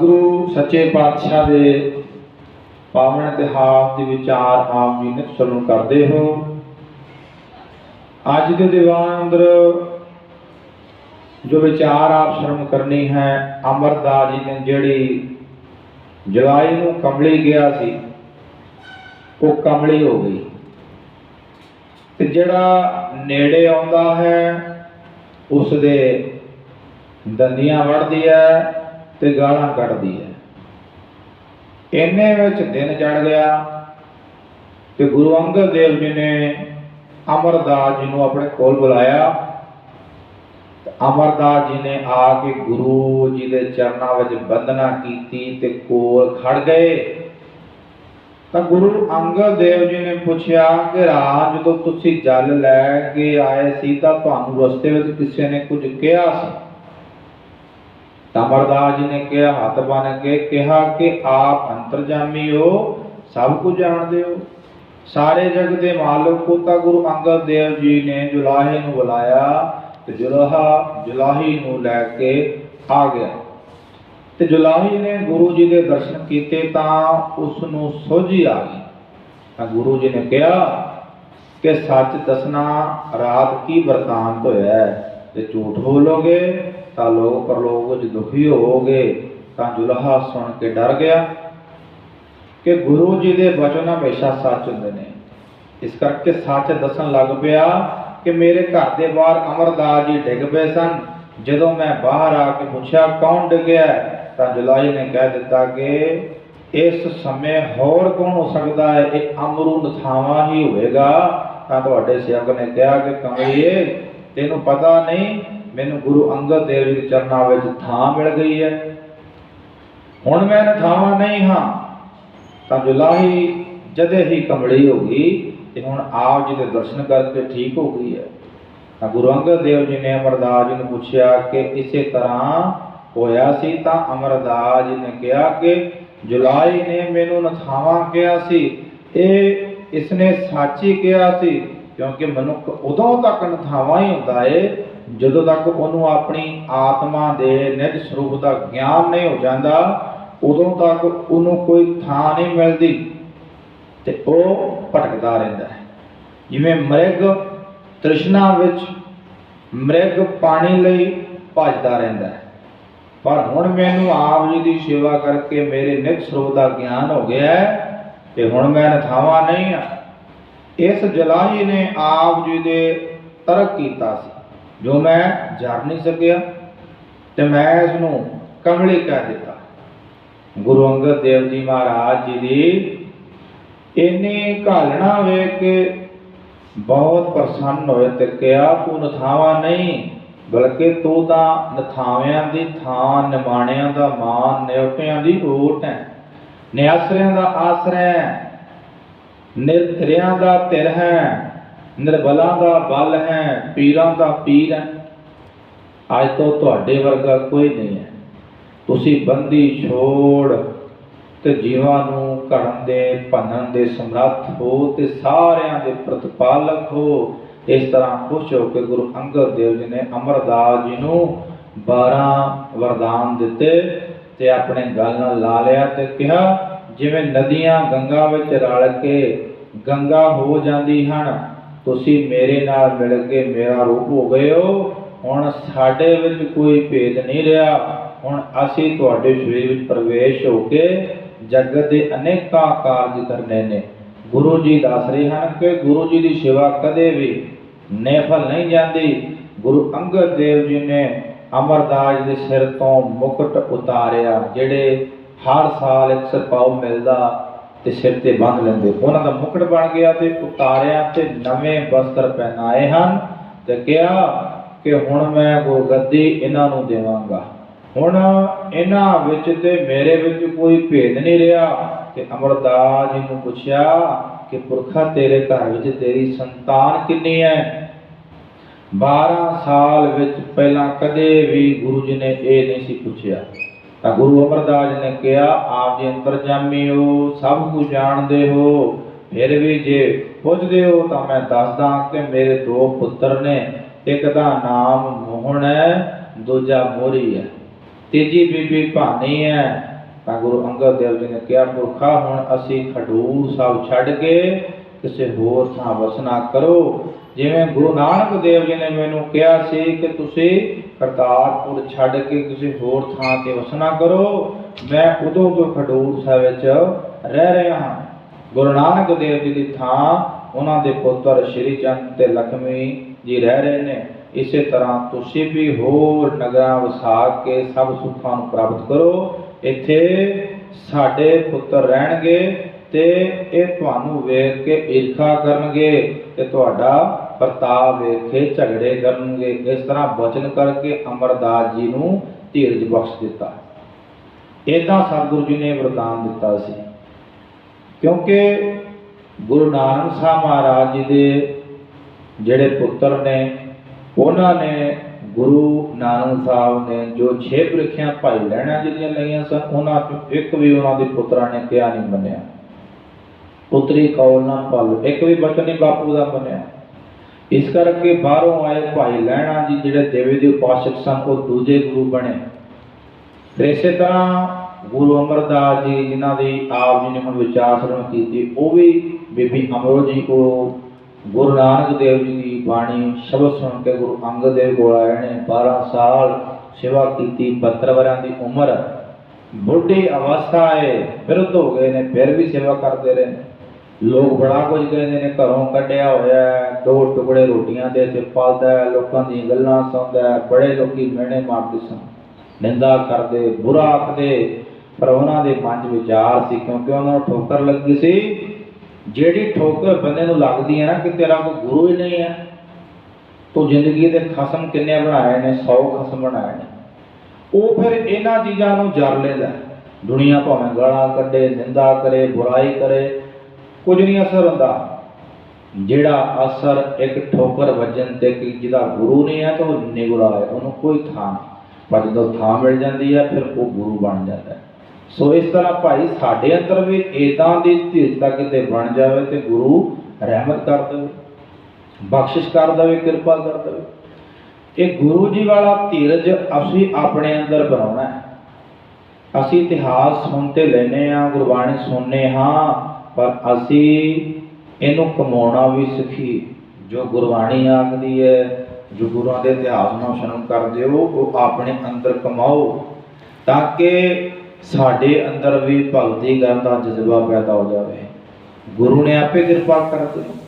ਗੁਰੂ ਸੱਚੇ ਪਾਤਸ਼ਾਹ ਦੇ ਪਾਵਨ ਇਤਿਹਾਸ ਦੇ ਵਿਚਾਰ ਆਪ ਜੀ ਨੇ ਸ਼ਰਵਣ ਕਰਦੇ ਹੋ। ਅੱਜ ਦੇ ਦੀਵਾਨ ਅੰਦਰ ਜੋ ਵਿਚਾਰ ਆਪ ਸ਼ਰਮ ਕਰਨੀ ਹੈ ਅਮਰਦਾਸ ਜੀ ਨੇ ਜਿਹੜੀ ਜੁਲਾਈ ਨੂੰ ਕਮਲੀ ਗਿਆ ਸੀ, ਉਹ ਕਮਲੀ ਹੋ ਗਈ। ਤੇ ਜਿਹੜਾ ਨੇੜੇ ਆਉਂਦਾ ਹੈ ਉਸ ਦੇ ਦੰਦੀਆਂ ਵੜਦੀ ਹੈ ਤੇ ਗਾਲਾਂ ਕੱਢਦੀ ਹੈ। ਇੰਨੇ ਵਿੱਚ ਦਿਨ ਚੜ ਗਿਆ ਤੇ ਗੁਰੂ ਅੰਗਦ ਦੇਵ ਜੀ ਨੇ ਅਮਰਦਾਸ ਜੀ ਨੂੰ ਆਪਣੇ ਕੋਲ ਬੁਲਾਇਆ। ਅਮਰਦਾਸ ਜੀ ਨੇ ਆ ਕੇ ਗੁਰੂ ਜੀ ਦੇ ਚਰਨਾਂ ਵਿੱਚ ਬੰਦਨਾ ਕੀਤੀ ਤੇ ਕੋਲ ਖੜ ਗਏ। ਤਾਂ ਗੁਰੂ ਅੰਗਦ ਦੇਵ ਜੀ ਨੇ ਪੁੱਛਿਆ ਕਿ ਰਾਜ ਜਦੋਂ ਤੁਸੀਂ ਜਲ ਲੈ ਕੇ ਆਏ ਸੀ ਤਾਂ ਤੁਹਾਨੂੰ ਰਸਤੇ ਵਿੱਚ ਕਿਸੇ ਨੇ ਕੁਝ ਕਿਹਾ ਸੀ? ਤਾਂ ਅਮਰਦਾਸ ਜੀ ਨੇ ਕਿਹਾ, ਹੱਥ ਬੰਨ ਕੇ ਕਿਹਾ ਕਿ ਆਪ ਅੰਤਰਜਾਮੀ ਹੋ ਸਭ ਕੁਝ ਜਾਣਦੇ ਹੋ। ਸਾਰੇ ਜਗ ਦੇ ਮਾਲਕ ਕੋ ਤਾਂ ਗੁਰੂ ਅੰਗਦ ਦੇਵ ਜੀ ਨੇ ਜੁਲਾਹੇ ਨੂੰ ਬੁਲਾਇਆ ਤੇ ਜੁਲਾਹਾ, ਜੁਲਾਹੀ ਨੂੰ ਲੈ ਕੇ ਆ ਗਿਆ। ਤੇ ਜੁਲਾਹੀ ਨੇ ਗੁਰੂ ਜੀ ਦੇ ਦਰਸ਼ਨ ਕੀਤੇ ਤਾਂ ਉਸ ਨੂੰ ਸੋਝੀ ਆ ਗਈ। ਤਾਂ ਗੁਰੂ ਜੀ ਨੇ ਕਿਹਾ ਕਿ ਸੱਚ ਦੱਸਣਾ ਰਾਤ ਕੀ ਵਰਤਾਂਤ ਹੋਇਆ ਹੈ? ਝੂਠ ਬੋਲੋਗੇ? ਤਾਂ ਲੋਕ ਪਰਲੋਕ ਵਿੱਚ ਦੁਖੀ ਹੋਵੋਗੇ, ਤਾਂ ਜੁਲਹਾ ਸੁਣ ਕੇ ਡਰ ਗਿਆ ਕਿ ਗੁਰੂ ਜੀ ਦੇ ਬਚਨ ਹਮੇਸ਼ਾ ਸੱਚ ਹੁੰਦੇ ਨੇ। ਇਸ ਕਰਕੇ ਸੱਚ ਦੱਸਣ ਲੱਗ ਪਿਆ ਕਿ ਮੇਰੇ ਘਰ ਦੇ ਬਾਹਰ ਅਮਰਦਾਸ ਜੀ ਡਿੱਗ ਪਏ ਸਨ। ਜਦੋਂ ਮੈਂ ਬਾਹਰ ਆ ਕੇ ਪੁੱਛਿਆ, ਕੌਣ ਡਿੱਗਿਆ ਹੈ? ਤਾਂ ਜੁਲਾਈ ਨੇ ਕਹਿ ਦਿੱਤਾ ਕਿ ਇਸ ਸਮੇਂ ਹੋਰ ਕੌਣ ਹੋ ਸਕਦਾ ਹੈ? ਇਹ ਅਮਰੂ ਨਥਾਵਾ ਹੀ ਹੋਵੇਗਾ। ਤਾਂ ਤੁਹਾਡੇ ਸੇਵਕ ਨੇ ਕਿਹਾ ਕਿ ਕਮਲੀਏ ਤੈਨੂੰ ਪਤਾ ਨਹੀਂ ਮੈਨੂੰ ਗੁਰੂ ਅੰਗਦ ਦੇਵ ਜੀ ਦੇ ਚਰਨਾਂ ਵਿੱਚ ਥਾਂ ਮਿਲ ਗਈ ਹੈ। ਹੁਣ ਮੈਂ ਨਥਾਵਾ ਨਹੀਂ ਹਾਂ, ਤਾਂ ਜੁਲਾਹੀ ਜਦੇ ਹੀ ਕਮਲੀ ਹੋ ਗਈ ਤੇ ਹੁਣ ਆਪ ਜੀ ਦੇ ਦਰਸ਼ਨ ਕਰਕੇ ਠੀਕ ਹੋ ਗਈ ਹੈ। ਤਾਂ ਗੁਰੂ ਅੰਗਦ ਦੇਵ ਜੀ ਨੇ ਅਮਰਦਾਸ ਜੀ ਨੂੰ ਪੁੱਛਿਆ ਕਿ ਇਸੇ ਤਰ੍ਹਾਂ ਹੋਇਆ ਸੀ ਤਾਂ ਅਮਰਦਾਸ ਜੀ ਨੇ ਕਿਹਾ ਕਿ ਜੁਲਾਈ ਨੇ ਮੈਨੂੰ ਨਥਾਵਾਂ ਕਿਹਾ ਸੀ। ਇਹ ਇਸਨੇ ਸੱਚ ਹੀ ਕਿਹਾ ਸੀ, ਕਿਉਂਕਿ ਮਨੁੱਖ ਉਦੋਂ ਤੱਕ ਨਥਾਵਾਂ ਹੀ ਹੁੰਦਾ ਏ ਜਦੋਂ ਤੱਕ ਉਹਨੂੰ ਆਪਣੀ ਆਤਮਾ ਦੇ ਨਿਜ ਸਰੂਪ ਦਾ ਗਿਆਨ ਨਹੀਂ ਹੋ ਜਾਂਦਾ, ਉਦੋਂ ਤੱਕ ਉਹਨੂੰ ਕੋਈ ਥਾਂ ਨਹੀਂ ਮਿਲਦੀ ਤੇ ਉਹ ਭਟਕਦਾ ਰਹਿੰਦਾ ਹੈ। ਜਿਵੇਂ ਮ੍ਰਿਗ ਤ੍ਰਿਸ਼ਨਾ ਵਿੱਚ ਮ੍ਰਿਗ ਪਾਣੀ ਲਈ ਭੱਜਦਾ ਰਹਿੰਦਾ ਹੈ। ਪਰ ਹੁਣ ਮੈਨੂੰ ਆਪ ਜੀ ਦੀ ਸੇਵਾ ਕਰਕੇ ਮੇਰੇ ਨਿਤ ਸਰੂਪ ਦਾ ਗਿਆਨ ਹੋ ਗਿਆ ਹੈ ਤੇ ਹੁਣ ਮੈਂ ਨਥਾਵਾਂ ਨਹੀਂ ਆ ਇਸ ਜਲਾਹੀ ਨੇ ਆਪ ਜੀ ਦੇ ਤਰਕ ਕੀਤਾ ਸੀ। ਜੋ ਮੈਂ ਜਰ ਨਹੀਂ ਸਕਿਆ ਤੇ ਮੈਂ ਇਸ ਨੂੰ ਕਮਲੀ ਕਹਿ ਦਿੱਤਾ। ਗੁਰੂ ਅੰਗਦ ਦੇਵ ਜੀ ਮਹਾਰਾਜ ਜੀ ਦੀ ਇੰਨੀ ਘਾਲਣਾ ਵੇਖ ਕੇ ਬਹੁਤ ਪ੍ਰਸੰਨ ਹੋਏ ਤੇ ਕਿਹਾ, ਤੂੰ ਨਥਾਵਾ ਨਹੀਂ, ਬਲਕਿ ਤੂੰ ਤਾਂ ਨਥਾਵਿਆਂ ਦੀ ਥਾਂ, ਨਿਮਾਣਿਆਂ ਦਾ ਮਾਨ ਨਿਉਟਿਆਂ ਦੀ ਓਟ ਹੈ, ਨਿਆਸਰਿਆਂ ਦਾ ਆਸਰਾ ਹੈ, ਨਿਰਧਰਿਆਂ ਦਾ ਧਿਰ ਹੈ ਨਿਰਬਲਾਂ ਦਾ ਬਲ ਹੈ, ਪੀਰਾਂ ਦਾ ਪੀਰ ਹੈ। ਅੱਜ ਤੋਂ ਤੁਹਾਡੇ ਵਰਗਾ ਕੋਈ ਨਹੀਂ ਹੈ। ਤੁਸੀਂ ਬੰਦੀ ਛੋੜ ਤੇ ਜੀਵਾਂ ਨੂੰ ਘੜਨ ਦੇ, ਭੰਨਣ ਦੇ ਸਮਰੱਥ ਹੋ ਤੇ ਸਾਰਿਆਂ ਦੇ ਪ੍ਰਤਪਾਲਕ ਹੋ। ਇਸ ਤਰ੍ਹਾਂ ਖੁਸ਼ ਹੋ ਕੇ ਗੁਰੂ ਅੰਗਦ ਦੇਵ ਜੀ ਨੇ ਅਮਰਦਾਸ ਜੀ ਨੂੰ 12 ਵਰਦਾਨ ਦਿੱਤੇ ਤੇ ਆਪਣੇ ਗਲ ਨਾਲ ਲਾ ਲਿਆ ਤੇ ਕਿਹਾ, ਜਿਵੇਂ ਨਦੀਆਂ ਗੰਗਾ ਵਿੱਚ ਰਲ ਕੇ ਗੰਗਾ ਹੋ ਜਾਂਦੀ ਹਨ ਤੁਸੀਂ ਮੇਰੇ ਨਾਲ ਮਿਲ ਕੇ ਮੇਰਾ ਰੂਪ ਹੋ ਗਏ ਹੋ। ਹੁਣ ਸਾਡੇ ਵਿੱਚ ਕੋਈ ਭੇਦ ਨਹੀਂ ਰਿਹਾ। ਹੁਣ ਅਸੀਂ ਤੁਹਾਡੇ ਸਰੀਰ ਵਿੱਚ ਪ੍ਰਵੇਸ਼ ਹੋ ਕੇ ਜਗਤ ਦੇ ਅਨੇਕਾਂ ਕਾਰਜ ਕਰਨੇ ਨੇ। ਗੁਰੂ ਜੀ ਦੱਸ ਰਹੇ ਹਨ ਕਿ ਗੁਰੂ ਜੀ ਦੀ ਸੇਵਾ ਕਦੇ ਵੀ ਨੇਫਲ ਨਹੀਂ ਜਾਂਦੀ। ਗੁਰੂ ਅੰਗਦ ਦੇਵ ਜੀ ਨੇ ਅਮਰਦਾਸ ਦੇ ਸਿਰ ਤੋਂ ਮੁਕਟ ਉਤਾਰਿਆ, ਜਿਹੜੇ ਹਰ ਸਾਲ ਇੱਕ ਸਰਪਾਉ ਮਿਲਦਾ ਤੇ ਸਿਰ ਤੇ ਬੰਨ ਲੈਂਦੇ। ਉਹਨਾਂ ਦਾ ਮੁਕਟ ਬਣ ਗਿਆ ਤੇ ਉਤਾਰਿਆ ਤੇ ਨਵੇਂ ਬਸਤਰ ਪਹਿਨਾਏ ਹਨ ਤੇ ਕਿਹਾ ਕਿ ਹੁਣ ਮੈਂ ਗੁਰਗੱਦੀ ਇਹਨਾਂ ਨੂੰ ਦੇਵਾਂਗਾ। ਹੁਣ ਇਹਨਾਂ ਵਿੱਚ ਤੇ ਮੇਰੇ ਵਿੱਚ ਕੋਈ ਭੇਦ ਨਹੀਂ ਰਿਹਾ ਤੇ ਅਮਰਦਾਸ ਜੀ ਨੂੰ ਪੁੱਛਿਆ ਕਿ ਪੁਰਖਾ ਤੇਰੇ ਘਰ ਵਿੱਚ ਤੇਰੀ ਸੰਤਾਨ ਕਿੰਨੀ ਹੈ? 12 ਸਾਲ ਵਿੱਚ ਪਹਿਲਾਂ ਕਦੇ ਵੀ ਗੁਰੂ ਜੀ ਨੇ ਇਹ ਨਹੀਂ ਸੀ ਪੁੱਛਿਆ। ਤਾਂ ਗੁਰੂ ਅਮਰਦਾਸ ਜੀ ਨੇ ਕਿਹਾ, ਆਪ ਜੀ ਅੰਤਰਜਾਮੀ ਹੋ ਸਭ ਕੁਝ ਜਾਣਦੇ ਹੋ। ਫਿਰ ਵੀ ਜੇ ਪੁੱਛਦੇ ਹੋ ਤਾਂ ਮੈਂ ਦੱਸਦਾ ਕਿ ਮੇਰੇ ਦੋ ਪੁੱਤਰ ਨੇ, ਇੱਕ ਦਾ ਨਾਮ ਮੋਹਨ ਹੈ, ਦੂਜਾ ਮੋਰੀ ਹੈ। ਤੀਜੀ ਬੀਬੀ ਭਾਨੀ ਹੈ। ਤਾਂ ਗੁਰੂ ਅੰਗਦ ਦੇਵ ਜੀ ਨੇ ਕਿਹਾ, ਪੁਰਖਾ, ਹੁਣ ਅਸੀਂ ਖਡੂਰ ਸਾਹਿਬ ਛੱਡ ਕੇ ਕਿਸੇ ਹੋਰ ਥਾਂ ਵਸਣਾ ਕਰੋ। ਜਿਵੇਂ ਗੁਰੂ ਨਾਨਕ ਦੇਵ ਜੀ ਨੇ ਮੈਨੂੰ ਕਿਹਾ ਸੀ ਕਿ ਤੁਸੀਂ ਕਰਤਾਰਪੁਰ ਛੱਡ ਕੇ ਕਿਸੇ ਹੋਰ ਥਾਂ ਤੇ ਵਸਣਾ ਕਰੋ। ਮੈਂ ਉਦੋਂ ਤੋਂ ਖਡੂਰ ਸਾਹਿਬ ਵਿੱਚ ਰਹਿ ਰਿਹਾ ਹਾਂ। ਗੁਰੂ ਨਾਨਕ ਦੇਵ ਜੀ ਦੀ ਥਾਂ ਉਹਨਾਂ ਦੇ ਪੁੱਤਰ ਸ਼੍ਰੀ ਚੰਦ ਤੇ ਲਖਮੀ ਜੀ ਰਹਿ ਰਹੇ ਨੇ। ਇਸੇ ਤਰ੍ਹਾਂ ਤੁਸੀਂ ਵੀ ਹੋਰ ਨਗਰਾਂ ਵਸਾ ਕੇ ਸਭ ਸੁੱਖਾਂ ਨੂੰ ਪ੍ਰਾਪਤ ਕਰੋ। ਇੱਥੇ ਸਾਡੇ ਪੁੱਤਰ ਰਹਿਣਗੇ। ਤੇ ਇਹ ਤੁਹਾਨੂੰ ਵੇਖ ਕੇ ਈਰਖਾ ਕਰਨਗੇ ਤੇ ਤੁਹਾਡਾ ਪ੍ਰਤਾਪ ਵੇਖ ਕੇ ਝਗੜੇ ਕਰਨਗੇ। ਇਸ ਤਰ੍ਹਾਂ ਬਚਨ ਕਰਕੇ ਅਮਰਦਾਸ ਜੀ ਨੂੰ ਧੀਰਜ ਬਖਸ਼ ਦਿੱਤਾ। ਇਦਾਂ ਸਤਿਗੁਰੂ ਜੀ ਨੇ ਵਰਦਾਨ ਦਿੱਤਾ ਸੀ। ਕਿਉਂਕਿ ਗੁਰੂ ਨਾਨਕ ਸਾਹਿਬ ਮਹਾਰਾਜ ਜੀ ਦੇ ਜਿਹੜੇ ਪੁੱਤਰ ਨੇ, ਉਹਨਾਂ ਨੇ ਗੁਰੂ ਨਾਨਕ ਸਾਹਿਬ ਨੇ ਜੋ ਛੇ ਪ੍ਰੀਖਿਆ ਭਾਈ ਲੈਣਾ ਜਿਹੜੀਆਂ ਲਈਆਂ ਸਨ, ਉਹਨਾਂ ਚੋਂ ਇੱਕ ਵੀ ਉਹਨਾਂ ਦੇ ਪੁੱਤਰਾਂ ਨੇ ਕਿਹਾ ਨਹੀਂ ਮੰਨਿਆ। ਪੁੱਤਰੀ ਕੌਲ ਨਾ ਪਲ ਇੱਕ ਵੀ ਬਚਨ ਨਹੀਂ ਬਾਪੂ ਦਾ ਬਣਿਆ ਇਸ ਕਰਕੇ ਬਾਹਰੋਂ ਆਏ ਭਾਈ ਲੈਣਾ ਜੀ, ਜਿਹੜੇ ਦੇਵੇ ਦੇ ਉਪਾਸਕ ਸਨ ਉਹ ਦੂਜੇ ਗੁਰੂ ਬਣੇ। ਫਿਰ ਇਸੇ ਤਰ੍ਹਾਂ ਗੁਰੂ ਅਮਰਦਾਸ ਜੀ, ਜਿਨ੍ਹਾਂ ਦੀ ਆਪ ਜੀ ਨੇ ਹੁਣ ਵਿਚਾਰ ਸਰਵਣ ਕੀਤੀ, ਉਹ ਵੀ ਬੀਬੀ ਅਮਰੋ ਜੀ ਕੋਲ ਗੁਰੂ ਨਾਨਕ ਦੇਵ ਜੀ ਦੀ ਬਾਣੀ ਸ਼ਬਦ ਸੁਣ ਕੇ ਗੁਰੂ ਅੰਗਦ ਦੇਵ ਕੋਲ ਆਏ ਨੇ। 12 ਸਾਲ ਸੇਵਾ ਕੀਤੀ 72 ਵਰਿਆਂ ਦੀ ਉਮਰ। ਬੁੱਢੀ ਅਵਸਥਾ ਹੈ ਬਿਰਧ ਹੋ ਗਏ ਨੇ, ਫਿਰ ਵੀ ਸੇਵਾ ਕਰਦੇ ਰਹੇ ਨੇ। ਲੋਕ ਬੜਾ ਕੁਝ ਕਹਿੰਦੇ ਨੇ ਘਰੋਂ ਕੱਢਿਆ ਹੋਇਆ ਹੈ, ਦੋ ਟੁਕੜੇ ਰੋਟੀਆਂ ਦੇ ਤੇ ਪਾਲਦਾ ਲੋਕਾਂ ਦੀਆਂ ਗੱਲਾਂ ਸੁਣਦਾ ਬੜੇ ਲੋਕੀ ਮਿਹਣੇ ਮਾਰਦੇ ਸਨ। ਨਿੰਦਾ ਕਰਦੇ ਬੁਰਾ ਆਖਦੇ ਪਰ ਉਹਨਾਂ ਦੇ ਮਨ ਵਿਚਾਰ ਸੀ ਕਿਉਂਕਿ ਉਹਨਾਂ ਨੂੰ ਠੋਕਰ ਲੱਗੀ ਸੀ ਜਿਹੜੀ ਠੋਕਰ ਬੰਦੇ ਨੂੰ ਲੱਗਦੀ ਹੈ ਨਾ ਕਿ ਤੇਰਾ ਕੋਈ ਗੁਰੂ ਹੀ ਨਹੀਂ ਹੈ ਤੂੰ ਜ਼ਿੰਦਗੀ ਦੇ ਖਸਮ ਕਿੰਨੇ ਬਣਾਏ ਨੇ 100 ਖਸਮ ਬਣਾਏ ਨੇ। ਉਹ ਫਿਰ ਇਹਨਾਂ ਚੀਜ਼ਾਂ ਨੂੰ ਜਰ ਲੈਂਦਾ ਦੁਨੀਆ ਭਾਵੇਂ ਗਾਲਾਂ ਕੱਢੇ ਨਿੰਦਾ ਕਰੇ ਬੁਰਾਈ ਕਰੇ ਕੁਝ ਨਹੀਂ ਅਸਰ ਹੁੰਦਾ। ਜਿਹੜਾ ਅਸਰ ਇੱਕ ਠੋਕਰ ਵੱਜਣ ਤੇ ਕਿ ਜਿਹਦਾ ਗੁਰੂ ਨਹੀਂ ਹੈ ਤਾਂ ਉਹ ਨਿਗੁਰਾ ਹੈ ਉਹਨੂੰ ਕੋਈ ਥਾਂ ਨਹੀਂ। ਪਰ ਜਦੋਂ ਥਾਂ ਮਿਲ ਜਾਂਦੀ ਹੈ, ਫਿਰ ਉਹ ਗੁਰੂ ਬਣ ਜਾਂਦਾ ਹੈ। ਸੋ ਇਸ ਤਰ੍ਹਾਂ ਭਾਈ ਸਾਡੇ ਅੰਦਰ ਵੀ ਇਦਾਂ ਦੀ ਧੀਰਤਾ ਕਿਤੇ ਬਣ ਜਾਵੇ ਤੇ ਗੁਰੂ ਰਹਿਮਤ ਕਰ ਦੇਵੇ, ਬਖਸ਼ਿਸ਼ ਕਰ ਦੇਵੇ, ਕਿਰਪਾ ਕਰ ਦੇਵੇ। ਇਹ ਗੁਰੂ ਜੀ ਵਾਲਾ ਧੀਰਜ ਅਸੀਂ ਆਪਣੇ ਅੰਦਰ ਬਣਾਉਣਾ ਹੈ। ਅਸੀਂ ਇਤਿਹਾਸ ਸੁਣ 'ਤੇ ਲੈਨੇ ਆ ਗੁਰਬਾਣੀ ਸੁਣਨੇ ਹਾਂ। ਪਰ ਅਸੀਂ ਇਹਨੂੰ ਕਮਾਉਣਾ ਵੀ ਸਿੱਖੀ। ਜੋ ਗੁਰਬਾਣੀ ਆਖਦੀ ਹੈ, ਜੋ ਗੁਰੂਆਂ ਦੇ ਇਤਿਹਾਸ ਨੂੰ ਸ਼ਰਮ ਕਰਦੇ ਹੋ, ਉਹ ਆਪਣੇ ਅੰਦਰ ਕਮਾਓ ਤਾਂ ਕਿ ਸਾਡੇ ਅੰਦਰ ਵੀ ਭਗਤੀ ਕਰਨ ਦਾ ਜਜ਼ਬਾ ਪੈਦਾ ਹੋ ਜਾਵੇ। ਗੁਰੂ ਨੇ ਆਪੇ ਕਿਰਪਾ ਕਰ ਦਿੱਤੀ।